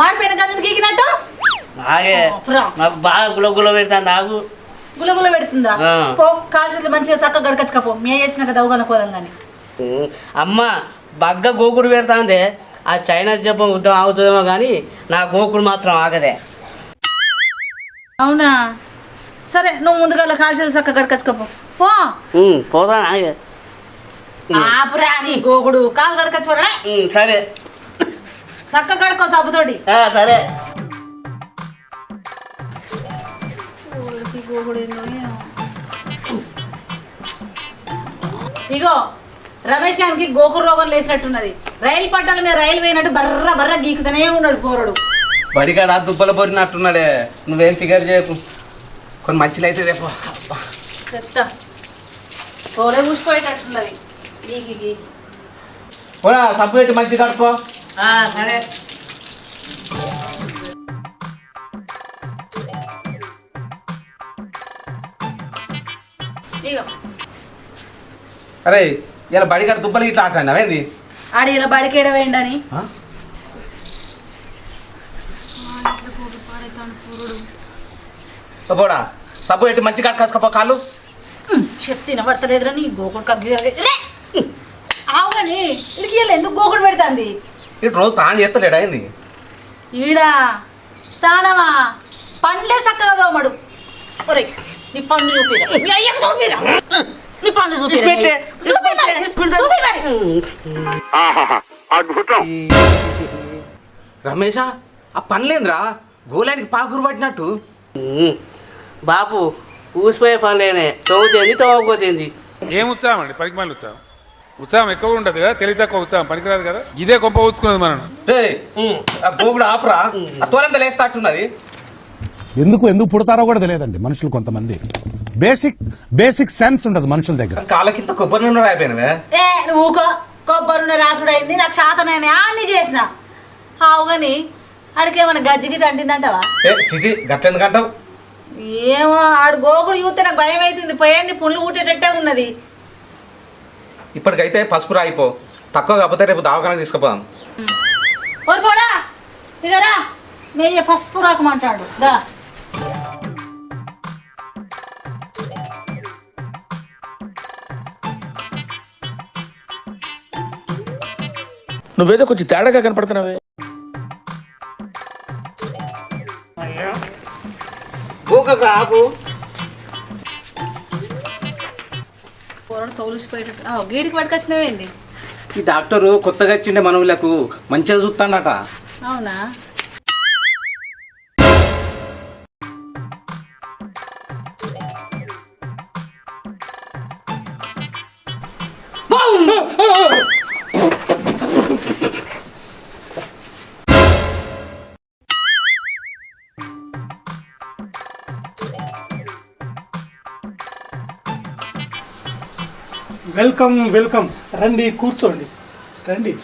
మాడిపోయిన గంజలు గీకినట్టు? అప్పురా. నాకు బాగా గుల గుల పెడతాను నాకు. గులగుల పెడుతుందా. పో కాలు చేతులు మంచిగా చక్కగా గడకచ్చుకపో మే వచ్చినాక దవ్వగల పోదాం కానీ అమ్మ బగ్గ గోకుడు పెడతాందే. ఆ చైనా చెప్పం యుద్ధం ఆగుతుందేమో కానీ నా గోకుడు మాత్రం ఆగదే. అవునా? సరే నువ్వు ముందుగా కాలు చేతులు చక్కగా గడకచ్చుకపో పో. పోతాను ఆగే. ఆపురా నీ గోగుడు కాలు గడకచ్చుకోరా ఉమ్, సరే. చక్కగా గడుకో సబ్బుతోటి. ఆ, సరే. ఇగో రమేష్ గారికి గోకురు రోగం లేచినట్టున్నది రైలు పట్టాల మీద రైలు పోయినట్టు బర్ర బర్ర గీకుతూనే ఉన్నాడు పోరడు. బడికాడ దుబ్బల పొరినట్టున్నాడే. నువ్వేం ఫిగర్ చేయకు. కొన్ని మంచిలు అయితే రేపు చెప్తా తోలే కూసిపోయేటట్టున్నది గీకి గీకి. కూడా సబ్బు పెట్టి మంచి కడుకో సరే. ఇగో అరే ఇలా బడికాడ దుబ్బలు ఇట్లా ఆటండి అవేంది ఆడి ఇలా బడికేడ వేయండి ఆ? ఓ పోడా సబ్బు పెట్టి మంచి కట్టుకోసుకోపో కాళ్ళు. చెప్తే వినబడతలేదురా నీ గోకుడు కగ్గి ఆవు కానీ ఇడికి వెళ్ళి ఎందుకు గోకుడు పెడుతుంది? ఇటు రోజు తాను చేస్తలేడు అయింది. ఈడా స్థానమా పండ్లే చక్కగా తోమడు. ఒరే నీ పండు చూపిరా. మీ అయ్యకు చూపిరా. నీ పండు చూపిరా. చూపి మరి, చూపి మరి. రమేషా ఆ పనిలేంద్రా? గోలానికి పాకురు పట్టినట్టు. ఉమ్, బాపు ఊసిపోయే పనులేనే. తవ్వుతేంది తవ్వకపోతేంది ఏం ఉత్సాహం అండి? పనికి మళ్ళీ ఉత్సాహం. ఉత్సాహం ఎక్కువ ఉండదు కదా తెలివి తక్కువ ఉత్సాహం పనికిరాదు కదా? ఇదే కొంప ఊచుకున్నది మనం గోగుడు ఆపురా. తోలంత లేస్తాట్టున్నది. ఎందుకు ఎందుకు పుడతారో కూడా తెలియదండి మనుషులు కొంతమంది. బేసిక్ బేసిక్ సెన్స్ ఉండదు మనుషుల దగ్గర. కాళ్ళకింత కొబ్బరి నూనె రాయిపోయినవే? ఏ నువ్వు ఊకో. కొబ్బరి రాసుడు అయింది నాకు శాతనైనా అన్ని చేసిన. ఆవు కానీ ఆడికేమైనా గజ్జి గిట్ట అంటిందంటావా? ఏ చిచి గట్టెందుకంటావు ఏమో ఆడు గోకుడు చూస్తే నాకు భయం అవుతుంది పోయండి పుల్లు ఊటేటట్టే ఉన్నది. ఇప్పటికైతే పసుపు రాయిపో. తక్కువ కాకపోతే రేపు దవాఖానకు తీసుకుపోదాం. పోడా ఇదరా పసుపు రాకమంటాడు. దా. నువ్వేదో కొంచెం తేడాగా కనపడుతున్నావే. ఆపు. పోరడు తోలిసిపోయేటట్టు గీడికి పట్టుకొచ్చినవేంది ఈ డాక్టరు కొత్తగా ఇచ్చిండే మనవులకు మంచిగా చూస్తాడట. అవునా? Welcome welcome. రండి కూర్చోండి. రండి.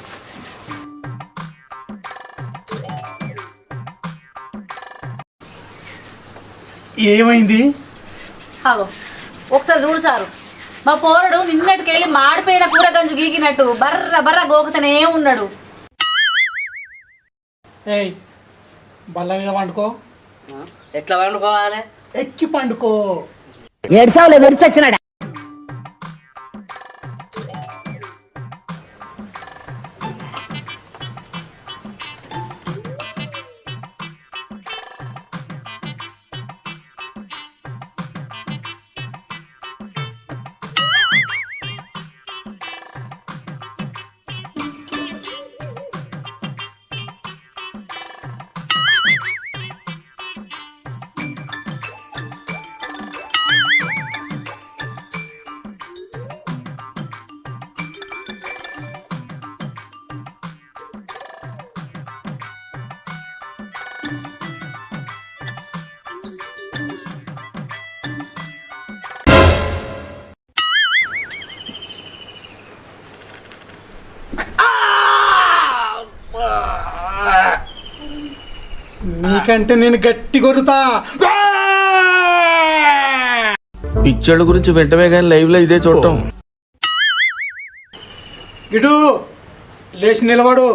ఏమైంది? ఆగో. ఒకసారి చూడు సారు. మా పోరడు నిన్నటికెళ్ళి మాడిపోయిన కూర గంజు గీకినట్టు బర్ర బర్ర గోకుతూనే ఉన్నాడు. ఏయ్ బల్ల మీద పండుకో. ఎట్లా వండుకోవాలి ఎక్కి పండుకో. నీకంటే నేను గట్టి కొరుతా పిచ్చోళ్ళ గురించి వెంటనే కానీ లైవ్లో ఇదే చూడటం. ఇటు లేచి నిలబడు.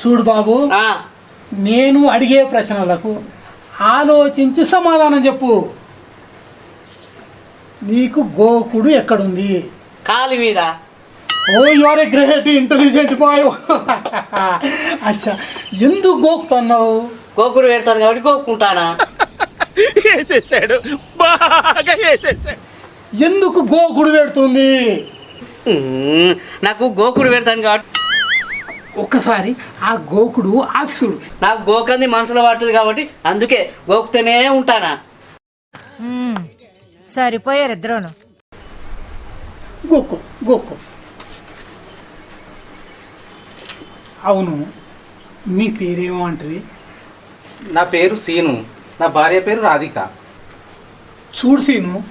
చూడు బాబు ఆ, నేను అడిగే ప్రశ్నలకు ఆలోచించి సమాధానం చెప్పు. నీకు గోకుడు ఎక్కడుంది? కాలి మీద. ఏ గ్రేట్ ఇంటెలిజెంట్ బాయ్ అచ్చా ఎందుకు గోకుతున్నావు? గోకుడు పెడతాను కాబట్టి గోక్కుంటానా? వేసేసాడు. బాగా వేసేసాడు. ఎందుకు గోకుడు పెడుతుంది నాకు గోకుడు పెడతాను కాబట్టి. ఒక్కసారి ఆ గోకుడు ఆఫీసుడు నాకు గోకంది మనసులో పడుతుంది కాబట్టి అందుకే గోకుతూనే ఉంటానా? సరిపోయారు ఇద్దరును. గోకు గోకు. అవును. మీ పేరేమో నా పేరు సీను. నా భార్య పేరు రాధిక. చూడు సీను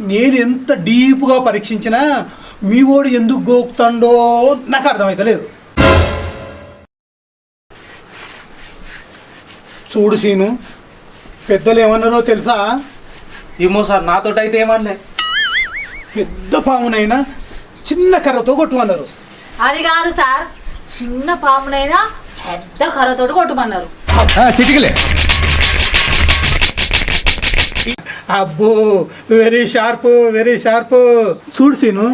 నేను ఎంత డీప్గా పరీక్షించినా మీ ఓడు ఎందుకు గోకుతాడో నాకు అర్థమైతలేదు చూడు సీను పెద్దలు ఏమన్నారో తెలుసా? ఏమో సార్ నాతో అయితే ఏమనలే. పెద్ద పామునైనా చిన్న కర్రతో కొట్టుమన్నారు. అది కాదు సార్ చిన్న పామునైనా పెద్ద కర్రతోటి కొట్టమన్నారు. చిటికలే. అబ్బో వెరీ షార్ప్ వెరీ షార్ప్ చూడు సీను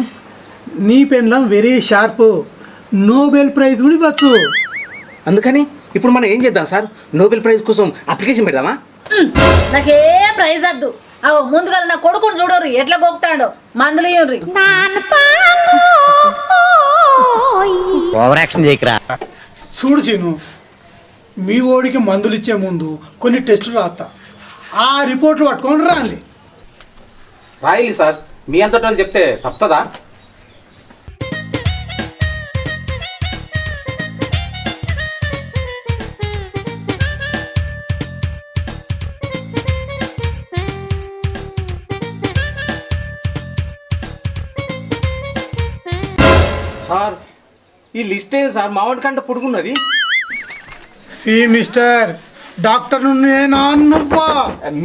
నీ పెన్లం వెరీ షార్ప్ నోబెల్ ప్రైజ్ కూడా ఇవ్వచ్చు. అందుకని ఇప్పుడు మనం ఏం చేద్దాం సార్? నోబెల్ ప్రైజ్ కోసం అప్లికేషన్ పెడదామా? నాకే ప్రైజ్ వద్దు. అవు ముందుగా నా కొడుకుని చూడరు ఎట్లా గోపుతాడో మందులు చూడు సీను మీ ఓడికి మందులు ఇచ్చే ముందు కొన్ని టెస్టులు రాస్తా ఆ రిపోర్ట్లు పట్టుకొని రాలి రాయలి సార్ మీ అంతటి వాళ్ళు చెప్తే తప్పదా ఈ లిస్ట్ ఏంది సార్? మామిడి కంట పొడుగున్నది సి మిస్టర్. డాక్టర్ నేనా నువ్వా?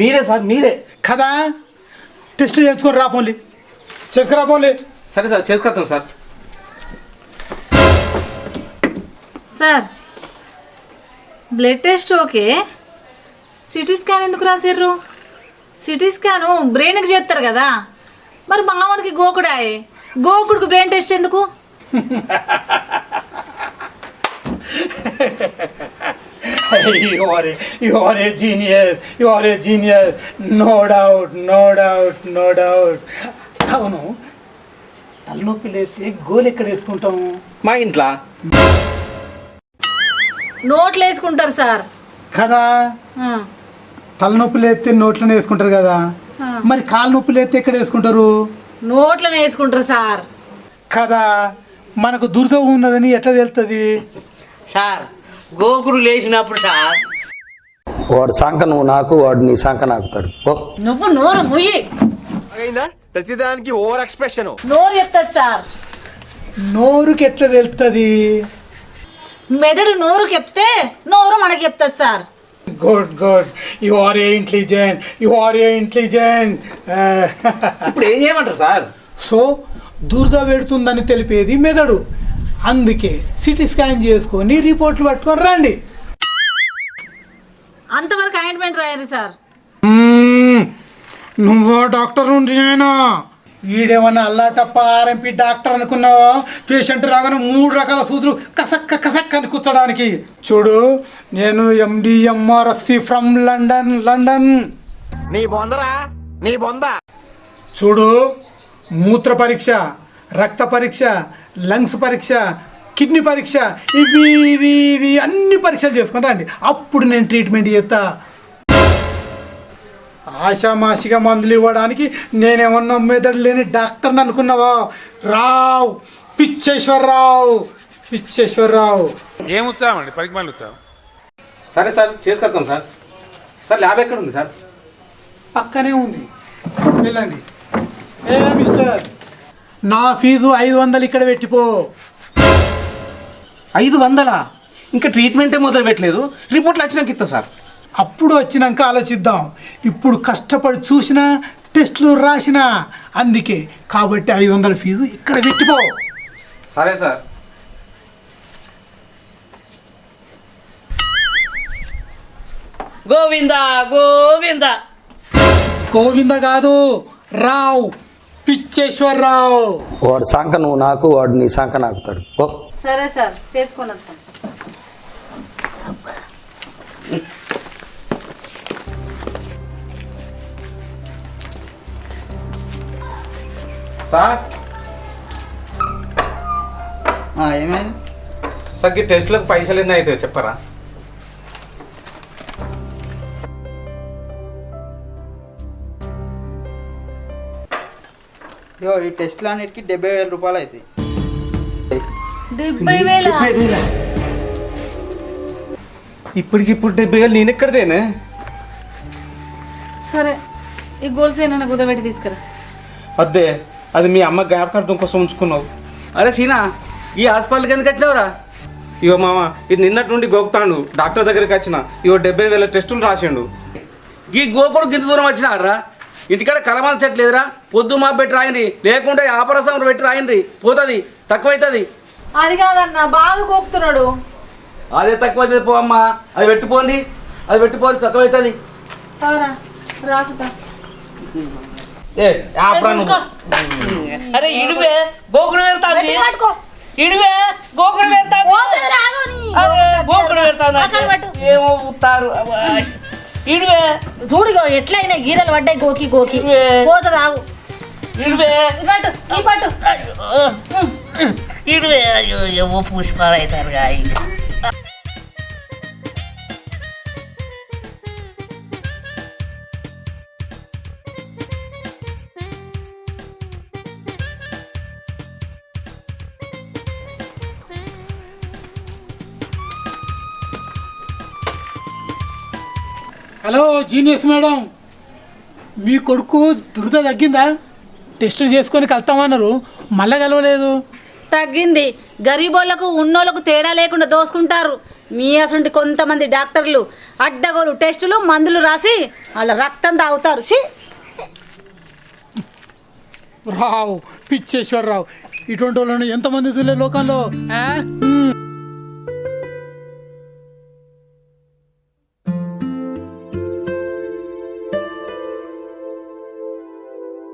మీరే సార్ మీరే. కదా? టెస్ట్ చేసుకొని రాపోండి. చేసుకురా పోన్లే సరే sir చేసుకొస్తాం sir. Sir blood test okay. CT scan ఎందుకు రాసిర్రు? సిటీ స్కాను బ్రెయిన్కి చేస్తారు కదా. మరి మామూలుకి గోకుడాయే. గోకుడికి బ్రెయిన్ టెస్ట్ ఎందుకు? you are a, you are a genius you are a genius. No doubt no doubt no doubt. అవును. తలనొప్పి లేస్తే గోలు ఎక్కడ వేసుకుంటాము మా ఇంట్లో? నోట్లు వేసుకుంటారు సార్. కదా? తలనొప్పి లేస్తే నోట్లోనే వేసుకుంటారు కదా? మరి కాలు నొప్పి లేస్తే ఎక్కడ వేసుకుంటారు? నోట్లను వేసుకుంటారు సార్. కదా? మనకు దురద ఉన్నదని ఎట్లా తెలుస్తుంది సార్ గోకుడు లేచినప్పుడు సార్. వాడు సంక నువ్వు నాకు వాడు నీ సంక నాకుతాడు. ఓ నువ్వు నోరు ముయ్యి. ప్రతిదానికి ఓవర్ ఎక్స్ప్రెషన్. నోరు చెప్తుంది సార్. నోరుకి ఎట్లా తెలుస్తుంది మెదడు నోరు చెప్తే నోరు మనకి చెప్తుంది sir. Good good. You are a intelligent you are a intelligent ఇప్పుడు ఏం చేయమంటారు సార్? సో దుర్ద పెడుతుందని తెలిపేది మెదడు. అందుకే సిటీ స్కాన్ చేసుకొని రిపోర్ట్లు పట్టుకొని రండి. అంతవరకు అయింట్మెంట్ రాయరు సార్. నువ్వో డాక్టర్ నుండి నేను వీడేమన్నా అల్లాటప్ప ఆర్ఎంపీ డాక్టర్ అనుకున్నావా? పేషెంట్ రాగానే మూడు రకాల సూదులు కసక్క కసక్క అని కూర్చోడానికి. చూడు నేను ఎండిఎంఆర్ఎఫ్సి ఫ్రమ్ లండన్ లండన్ నీ బొందరా? నీ బొంద? చూడు మూత్ర పరీక్ష రక్త పరీక్ష లంగ్స్ పరీక్ష కిడ్నీ పరీక్ష ఇవి ఇది ఇది అన్ని పరీక్షలు చేసుకుని రండి. అప్పుడు నేను ట్రీట్మెంట్ చేస్తా. ఆషామాషిగా మందులు ఇవ్వడానికి నేనేమన్నా మెదడు లేని డాక్టర్ని అనుకున్నావా? రావు. పిచ్చేశ్వరరావు. పిచ్చేశ్వరరావు. ఏం ఉత్సాహం అండి? మళ్ళీ ఉత్సాహం. సరే సార్ చేసుకొస్తాం సార్. సార్ ల్యాబ్ ఎక్కడ ఉంది సార్? పక్కనే ఉంది. వెళ్ళండి. ఏ మిస్టర్? నా ఫీజు ఐదు వందలు ఇక్కడ పెట్టిపో. ఐదు వందలా? ఇంకా ట్రీట్మెంటే మొదలు పెట్టలేదు. రిపోర్ట్లు వచ్చినాక ఇస్తా సార్. అప్పుడు వచ్చినాక ఆలోచిద్దాం. ఇప్పుడు కష్టపడి చూసినా టెస్ట్లు రాసినా అందుకే. కాబట్టి ఐదు వందల ఫీజు ఇక్కడ పెట్టిపో. సరే సార్. గోవింద గోవింద. గోవింద కాదు రావు. పిచ్చేశ్వరరావు! వాడు సంఖ నువ్వు నాకు వాడు నీ సంఖ నాకుతాడు. ఓ సరే సార్ చేసుకొని వస్తాం. సార్? ఏమైంది? సార్ ఈ టెస్ట్లకు పైసలు ఎన్ని అవుతాయి చెప్పరా? యో ఈ టెస్ట్లు అన్నిటికీ డెబ్బై వేల రూపాయలు అవుతాయి డెబ్బై వేల? ఇప్పటికిప్పుడు డెబ్బై వేలు నేను ఎక్కడదేనే? సరే ఈ గోల్స్ ఏమైనా కుదబెట్టి తీసుకురా. అద్దే అది మీ అమ్మ జ్ఞాపకార్థం కోసం ఉంచుకున్నావు. అరే సీనా ఈ హాస్పిటల్కి ఎందుకు వచ్చినావురా? ఇగో మామ ఇది నిన్నటి నుండి గోకుతాడు. డాక్టర్ దగ్గరికి వచ్చిన. ఇగో డెబ్బై వేల టెస్టులు రాసిండు. ఈ గోకుడు గింత దూరం వచ్చినారా ఇంటికాడ కలమాల చెట్టు లేదురా. పొద్దు మా పెట్టి రాయండి లేకుంటే ఆపరసం పెట్టి రాయండి పోతుంది. తక్కువైతుంది. అది కాదన్న బాగా కోపుతున్నాడు. అదే తక్కువైతుంది పో అమ్మా. అది పెట్టిపోండి అది పెట్టిపోండి తక్కువైతుంది. అరే ఇడివే గోకుడు పెడతాంది. గోకుడు పెడతాంది. గోకుడు పెడతాంది. ఏమో ఉత్తారు. ఇడివే చూడిగో ఎట్లయినా గీరలు పడ్డాయి గోకి గోకి. ఏ. పోతుంది రాగు. ఇడివే పట్టు ఈ పట్టు ఇడివే అయ్యో ఏమో పుష్పాలు అవుతారు జీనియస్ మేడం. మీ కొడుకు దురద తగ్గిందా? టెస్టులు చేసుకొని కలుతామన్నారు మళ్ళా కలవలేదు. తగ్గింది. గరీబోళ్ళకు ఉన్నోళ్ళకు తేడా లేకుండా దోసుకుంటారు. మీ అసంటి కొంతమంది డాక్టర్లు అడ్డగోలు టెస్టులు మందులు రాసి వాళ్ళ రక్తం తాగుతారు. షీ రావు పిచ్చేశ్వరరావు. ఇటువంటి వాళ్ళని ఎంతమంది చూలే లోకంలో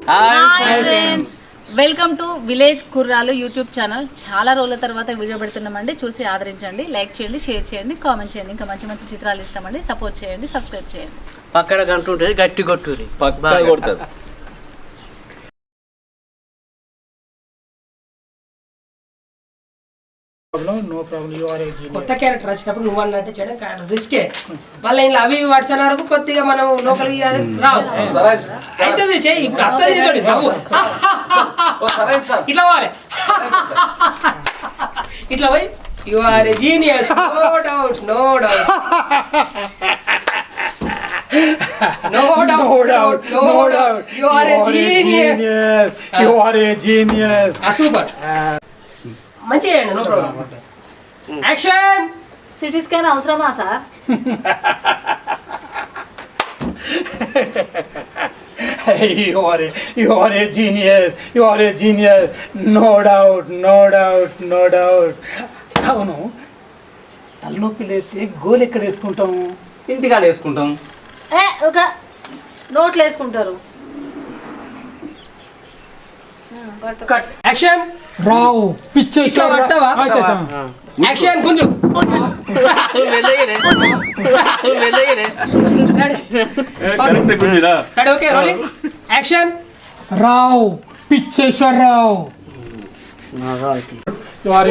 hi friends welcome to village కుర్రాలు YouTube channel చాలా రోజుల తర్వాత వీడియో పెడుతున్నామండి. చూసి ఆదరించండి లైక్ చేయండి షేర్ చేయండి కామెంట్ చేయండి. ఇంకా మంచి మంచి చిత్రాలు ఇస్తామండి. సపోర్ట్ చేయండి సబ్స్క్రైబ్ చేయండి. పక్కన గంట ఉంటుంది గట్టి కొట్టురి పక్కా కొడుతుంది no problem you are a genius కొత్త క్యారెక్టర్ వచ్చినప్పుడు నువ్వు అన్నట్టు చేయడం రిస్కే మళ్ళీ ఇలా అవి పడిసిన వరకు కొద్దిగా మనం లోకల్ రావు. అయితే చెయ్యి ఇప్పుడు అత్తది నీతోటి నవ్వు. ఇట్లా పోవాలి. ఇట్లా పోయి you are genius no doubt no doubt no doubt no doubt you are a genius you are a genius super మంచిగా చేయండి no problem action CT scan అవసరమా sir? You are a, you are a genius you are a genius. No doubt no doubt no doubt. అవును. తలనొప్పి లేస్తే గోలు ఎక్కడ వేసుకుంటాము ఇంటికాడ వేసుకుంటాం. ఏ ఒక నోట్లు వేసుకుంటారు. Cut action Rao? యాక్షన్ గుంజు. Okay rolling action Rao Picheswararao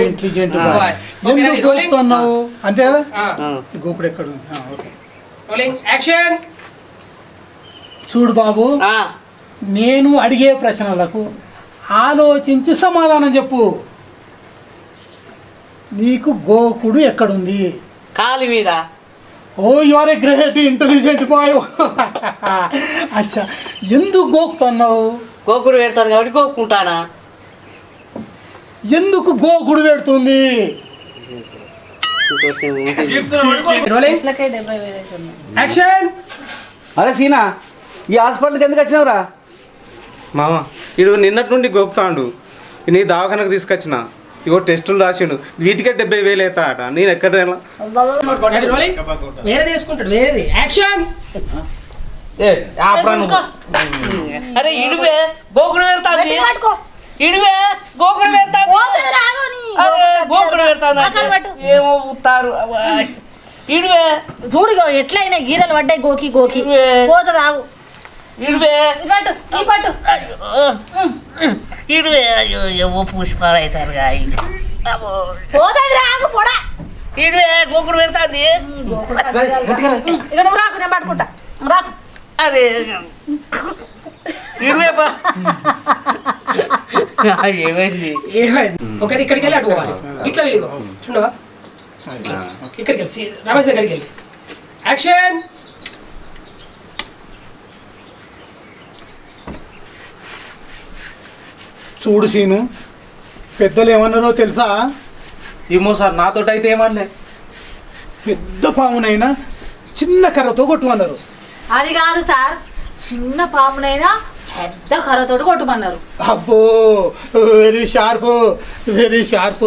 intelligent ఎందుకు అంతే కదా? గోపుడు ఎక్కడ ఉంది? ఆ, ఓకే రోలింగ్ యాక్షన్ చూడు బాబు నేను అడిగే ప్రశ్నలకు ఆలోచించి సమాధానం చెప్పు. నీకు గోకుడు ఎక్కడుంది? కాలి మీద. ఓ you are a great intelligent boy. అచ్చా ఎందుకు గోకుతున్నావు? గోకుడు పెడతాను కాబట్టి గోక్కుంటానా? ఎందుకు గోకుడు పెడుతుంది? యాక్షన్ అరే సీనా ఈ హాస్పిటల్కి ఎందుకు వచ్చినావురా? మామ ఇది నిన్నటి నుండి గోపుతాండు. నీ దవాఖానకు తీసుకొచ్చిన. ఇగో టెస్టులు రాసిండు. వీటికే డెబ్బై వేలు అవుతా అట నేను ఎక్కడ తేలా? రెడీ, రోలింగ్ వేరే తీసుకుంటాడు వేరేది. యాక్షన్ ఏ, ఆపరా నువ్వు. అరే ఇడివే గోకుడు ఇడివే గోకుడు గోకుడు ఏమో ఉత్తారు. ఇడివే. చూడుగో ఎట్లయినా గీరలు పడ్డాయి గోకి గోకి. పోతుంది ఆగు ఇడివే అయ్యో. ఏవో పుష్పాలు అవుతారు ఇడివే గోకుడు పెడతాంది. ఇక నువ్వు రాకు నేను పట్టుకుంటా. రాకు. అరే. ఇడివే ఏమైంది? ఏమైంది? ఒకటి ఇక్కడికి వెళ్ళి అటు పోవాలి. ఇట్లా వెళ్ళిగో చూడవా? ఇక్కడికి వెళ్ళి. రమేష్ దగ్గరికి వెళ్ళి. యాక్షన్! చూడు సీను. పెద్దలు ఏమన్నారో తెలుసా? ఏమో సార్ నాతో అయితే ఏమనలే. పెద్ద పామునైనా చిన్న కర్రతో కొట్టుమన్నారు. అది కాదు సార్ చిన్న పామునైనా పెద్ద కర్రతోటి కొట్టుమన్నారు. అబ్బో వెరీ షార్ప్ వెరీ షార్ప్